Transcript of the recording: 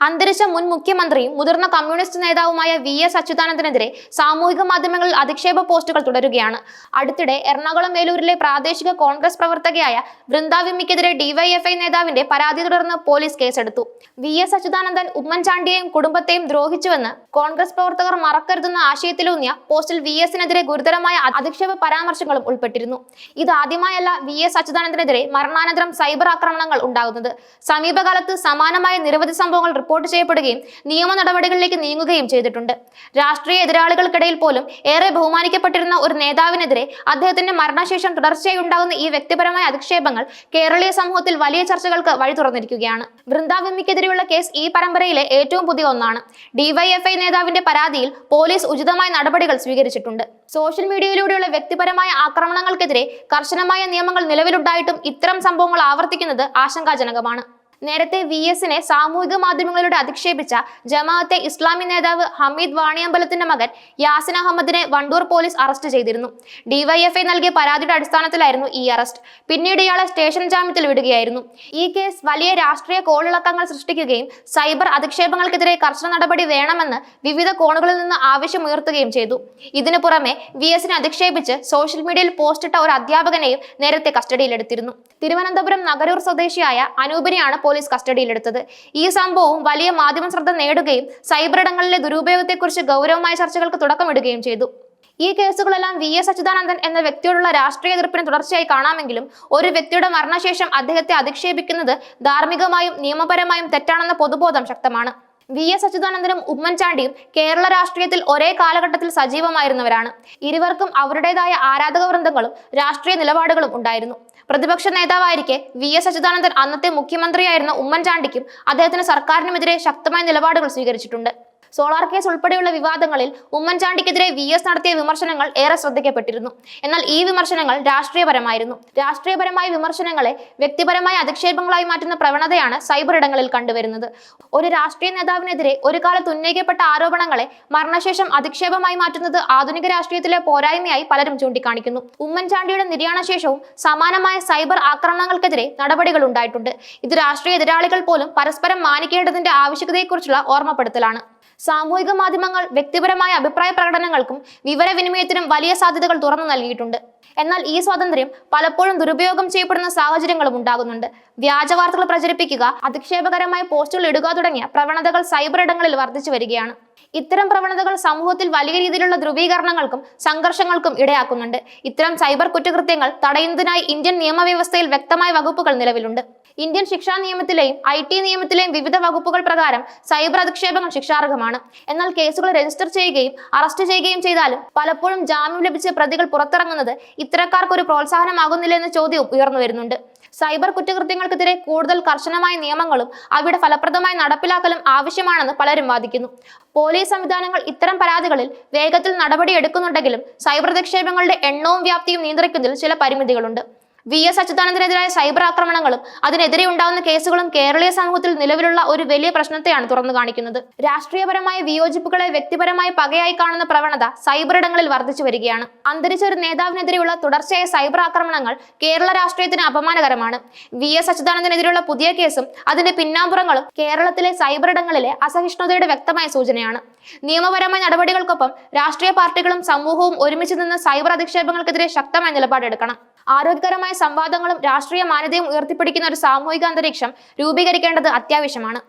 അന്തരിച്ച മുൻ മുഖ്യമന്ത്രിയും മുതിർന്ന കമ്മ്യൂണിസ്റ്റ് നേതാവുമായ വി എസ് അച്യുതാനന്ദനെതിരെ സാമൂഹിക മാധ്യമങ്ങളിൽ അധിക്ഷേപ പോസ്റ്റുകൾ തുടരുകയാണ്. അടുത്തിടെ എറണാകുളം മേലൂരിലെ പ്രാദേശിക കോൺഗ്രസ് പ്രവർത്തകയായ വൃന്ദാവിമ്മിക്കെതിരെ ഡിവൈഎഫ്ഐ നേതാവിന്റെ പരാതി തുടർന്ന് പോലീസ് കേസെടുത്തു. വി എസ് അച്യുതാനന്ദൻ ഉമ്മൻചാണ്ടിയെയും കുടുംബത്തെയും ദ്രോഹിച്ചുവെന്ന് കോൺഗ്രസ് പ്രവർത്തകർ മറക്കരുതെന്ന ആശയത്തിലൂന്നിയ പോസ്റ്റിൽ വി എസിനെതിരെ ഗുരുതരമായ അധിക്ഷേപ പരാമർശങ്ങളും ഉൾപ്പെട്ടിരുന്നു. ഇതാദ്യമായല്ല വി എസ് അച്യുതാനന്ദനെതിരെ മരണാനന്തരം സൈബർ ആക്രമണങ്ങൾ ഉണ്ടാകുന്നത്. സമീപകാലത്ത് സമാനമായ നിരവധി സംഭവങ്ങൾ റിപ്പോർട്ട് ചെയ്യപ്പെടുകയും നിയമ നടപടികളിലേക്ക് നീങ്ങുകയും ചെയ്തിട്ടുണ്ട്. രാഷ്ട്രീയ എതിരാളികൾക്കിടയിൽ പോലും ഏറെ ബഹുമാനിക്കപ്പെട്ടിരുന്ന ഒരു നേതാവിനെതിരെ അദ്ദേഹത്തിന്റെ മരണശേഷം തുടർച്ചയായി ഉണ്ടാകുന്ന ഈ വ്യക്തിപരമായ അധിക്ഷേപങ്ങൾ കേരളീയ സമൂഹത്തിൽ വലിയ ചർച്ചകൾക്ക് വഴി തുറന്നിരിക്കുകയാണ്. വൃന്ദാവിമ്മിക്കെതിരെയുള്ള കേസ് ഈ പരമ്പരയിലെ ഏറ്റവും പുതിയ ഒന്നാണ്. ഡിവൈഎഫ്ഐ നേതാവിന്റെ പരാതിയിൽ പോലീസ് ഉചിതമായ നടപടികൾ സ്വീകരിച്ചിട്ടുണ്ട്. സോഷ്യൽ മീഡിയയിലൂടെയുള്ള വ്യക്തിപരമായ ആക്രമണങ്ങൾക്കെതിരെ കർശനമായ നിയമങ്ങൾ നിലവിലുണ്ടായിട്ടും ഇത്തരം സംഭവങ്ങൾ ആവർത്തിക്കുന്നത് ആശങ്കാജനകമാണ്. നേരത്തെ വി എസിനെ സാമൂഹിക മാധ്യമങ്ങളിലൂടെ അധിക്ഷേപിച്ച ജമാഅത്തെ ഇസ്ലാമി നേതാവ് ഹമീദ് വാണിയമ്പലത്തിന്റെ മകൻ യാസിൻ അഹമ്മദിനെ വണ്ടൂർ പോലീസ് അറസ്റ്റ് ചെയ്തിരുന്നു. ഡിവൈഎഫ്ഐ നൽകിയ പരാതിയുടെ അടിസ്ഥാനത്തിലായിരുന്നു ഈ അറസ്റ്റ്. പിന്നീട് ഇയാളെ സ്റ്റേഷൻ ജാമ്യത്തിൽ വിടുകയായിരുന്നു. ഈ കേസ് വലിയ രാഷ്ട്രീയ കോളിളക്കങ്ങൾ സൃഷ്ടിക്കുകയും സൈബർ അധിക്ഷേപങ്ങൾക്കെതിരെ കർശന നടപടി വേണമെന്ന് വിവിധ കോണുകളിൽ നിന്ന് ആവശ്യമുയർത്തുകയും ചെയ്തു. ഇതിനു പുറമെ വി എസിനെ അധിക്ഷേപിച്ച് സോഷ്യൽ മീഡിയയിൽ പോസ്റ്റിട്ട ഒരു അധ്യാപകനെയും നേരത്തെ കസ്റ്റഡിയിലെടുത്തിരുന്നു. തിരുവനന്തപുരം നഗരൂർ സ്വദേശിയായ അനൂപിനെയാണ് പോലീസ് കസ്റ്റഡിയിലെടുത്തത്. ഈ സംഭവവും വലിയ മാധ്യമ ശ്രദ്ധ നേടുകയും സൈബർ ഇടങ്ങളിലെ ദുരുപയോഗത്തെക്കുറിച്ച് ഗൗരവമായ ചർച്ചകൾക്ക് തുടക്കമിടുകയും ചെയ്തു. ഈ കേസുകളെല്ലാം വി എസ് അച്യുതാനന്ദൻ എന്ന വ്യക്തിയോടുള്ള രാഷ്ട്രീയ എതിർപ്പിന് തുടർച്ചയായി കാണാമെങ്കിലും ഒരു വ്യക്തിയുടെ മരണശേഷം അദ്ദേഹത്തെ അധിക്ഷേപിക്കുന്നത് ധാർമ്മികമായും നിയമപരമായും തെറ്റാണെന്ന പൊതുബോധം ശക്തമാണ്. വി എസ് അച്യുതാനന്ദനും ഉമ്മൻചാണ്ടിയും കേരള രാഷ്ട്രീയത്തിൽ ഒരേ കാലഘട്ടത്തിൽ സജീവമായിരുന്നവരാണ്. ഇരുവർക്കും അവരുടേതായ ആരാധക വൃന്ദങ്ങളും രാഷ്ട്രീയ നിലപാടുകളും ഉണ്ടായിരുന്നു. പ്രതിപക്ഷ നേതാവായിരിക്കെ വി എസ് അച്യുതാനന്ദൻ അന്നത്തെ മുഖ്യമന്ത്രിയായിരുന്ന ഉമ്മൻചാണ്ടിക്കും അദ്ദേഹത്തിന് സർക്കാരിനുമെതിരെ ശക്തമായ നിലപാടുകൾ സ്വീകരിച്ചിട്ടുണ്ട്. സോളാർ കേസ് ഉൾപ്പെടെയുള്ള വിവാദങ്ങളിൽ ഉമ്മൻചാണ്ടിക്കെതിരെ വി എസ് നടത്തിയ വിമർശനങ്ങൾ ഏറെ ശ്രദ്ധിക്കപ്പെട്ടിരുന്നു. എന്നാൽ ഈ വിമർശനങ്ങൾ രാഷ്ട്രീയപരമായിരുന്നു. രാഷ്ട്രീയപരമായ വിമർശനങ്ങളെ വ്യക്തിപരമായ അധിക്ഷേപങ്ങളായി മാറ്റുന്ന പ്രവണതയാണ് സൈബർ ഇടങ്ങളിൽ കണ്ടുവരുന്നത്. ഒരു രാഷ്ട്രീയ നേതാവിനെതിരെ ഒരു കാലത്ത് ഉന്നയിക്കപ്പെട്ട ആരോപണങ്ങളെ മരണശേഷം അധിക്ഷേപമായി മാറ്റുന്നത് ആധുനിക രാഷ്ട്രീയത്തിലെ പോരായ്മയായി പലരും ചൂണ്ടിക്കാണിക്കുന്നു. ഉമ്മൻചാണ്ടിയുടെ നിര്യാണശേഷവും സമാനമായ സൈബർ ആക്രമണങ്ങൾക്കെതിരെ നടപടികൾ ഉണ്ടായിട്ടുണ്ട്. ഇത് രാഷ്ട്രീയ എതിരാളികൾ പോലും പരസ്പരം മാനിക്കേണ്ടതിന്റെ ആവശ്യകതയെക്കുറിച്ചുള്ള ഓർമ്മപ്പെടുത്തലാണ്. സാമൂഹിക മാധ്യമങ്ങൾ വ്യക്തിപരമായ അഭിപ്രായ പ്രകടനങ്ങൾക്കും വിവരവിനിമയത്തിനും വലിയ സാധ്യതകൾ തുറന്നു നൽകിയിട്ടുണ്ട്. എന്നാൽ ഈ സ്വാതന്ത്ര്യം പലപ്പോഴും ദുരുപയോഗം ചെയ്യപ്പെടുന്ന സാഹചര്യങ്ങളും ഉണ്ടാകുന്നുണ്ട്. വ്യാജ വാർത്തകൾ പ്രചരിപ്പിക്കുക അധിക്ഷേപകരമായ പോസ്റ്റുകൾ ഇടുക തുടങ്ങിയ പ്രവണതകൾ സൈബർ ഇടങ്ങളിൽ വർദ്ധിച്ചു വരികയാണ്. ഇത്തരം പ്രവണതകൾ സമൂഹത്തിൽ വലിയ രീതിയിലുള്ള ധ്രുവീകരണങ്ങൾക്കും സംഘർഷങ്ങൾക്കും ഇടയാക്കുന്നുണ്ട്. ഇത്തരം സൈബർ കുറ്റകൃത്യങ്ങൾ തടയുന്നതിനായി ഇന്ത്യൻ നിയമവ്യവസ്ഥയിൽ വ്യക്തമായ വകുപ്പുകൾ നിലവിലുണ്ട്. ഇന്ത്യൻ ശിക്ഷാ നിയമത്തിലെയും ഐ ടി നിയമത്തിലെയും വിവിധ വകുപ്പുകൾ പ്രകാരം സൈബർ അധിക്ഷേപങ്ങൾ ശിക്ഷാർഹമാണ്. എന്നാൽ കേസുകൾ രജിസ്റ്റർ ചെയ്യുകയും അറസ്റ്റ് ചെയ്യുകയും ചെയ്താലും പലപ്പോഴും ജാമ്യം ലഭിച്ച പ്രതികൾ പുറത്തിറങ്ങുന്നത് ഇത്തരക്കാർക്ക് ഒരു പ്രോത്സാഹനമാകുന്നില്ല എന്ന ചോദ്യവും ഉയർന്നു വരുന്നുണ്ട്. സൈബർ കുറ്റകൃത്യങ്ങൾക്കെതിരെ കൂടുതൽ കർശനമായ നിയമങ്ങളും അവയുടെ ഫലപ്രദമായി നടപ്പിലാക്കലും ആവശ്യമാണെന്ന് പലരും വാദിക്കുന്നു. പോലീസ് സംവിധാനങ്ങൾ ഇത്തരം പരാതികളിൽ വേഗത്തിൽ നടപടിയെടുക്കുന്നുണ്ടെങ്കിലും സൈബർ നിക്ഷേപങ്ങളുടെ എണ്ണവും വ്യാപ്തിയും നിയന്ത്രിക്കുന്നതിൽ ചില പരിമിതികളുണ്ട്. വി എസ് അച്യുതാനന്ദനെതിരായ സൈബർ ആക്രമണങ്ങളും അതിനെതിരെ ഉണ്ടാകുന്ന കേസുകളും കേരളീയ സമൂഹത്തിൽ നിലവിലുള്ള ഒരു വലിയ പ്രശ്നത്തെയാണ് തുറന്നു കാണിക്കുന്നത്. രാഷ്ട്രീയപരമായ വിയോജിപ്പുകളെ വ്യക്തിപരമായ പകയായി കാണുന്ന പ്രവണത സൈബർ ഇടങ്ങളിൽ വർദ്ധിച്ചു വരികയാണ്. അന്തരിച്ച ഒരു നേതാവിനെതിരെയുള്ള തുടർച്ചയായ സൈബർ ആക്രമണങ്ങൾ കേരള രാഷ്ട്രീയത്തിന് അപമാനകരമാണ്. വി എസ് അച്യുതാനന്ദനെതിരെയുള്ള പുതിയ കേസും അതിന്റെ പിന്നാമ്പുറങ്ങളും കേരളത്തിലെ സൈബർ ഇടങ്ങളിലെ അസഹിഷ്ണുതയുടെ വ്യക്തമായ സൂചനയാണ്. നിയമപരമായ നടപടികൾക്കൊപ്പം രാഷ്ട്രീയ പാർട്ടികളും സമൂഹവും ഒരുമിച്ച് നിന്ന് സൈബർ അധിക്ഷേപങ്ങൾക്കെതിരെ ശക്തമായ നിലപാടെടുക്കണം. ആരോഗ്യകരമായ സംവാദങ്ങളും രാഷ്ട്രീയ മാന്യതയും ഉയർത്തിപ്പിടിക്കുന്ന ഒരു സാമൂഹിക അന്തരീക്ഷം രൂപീകരിക്കേണ്ടത് അത്യാവശ്യമാണ്.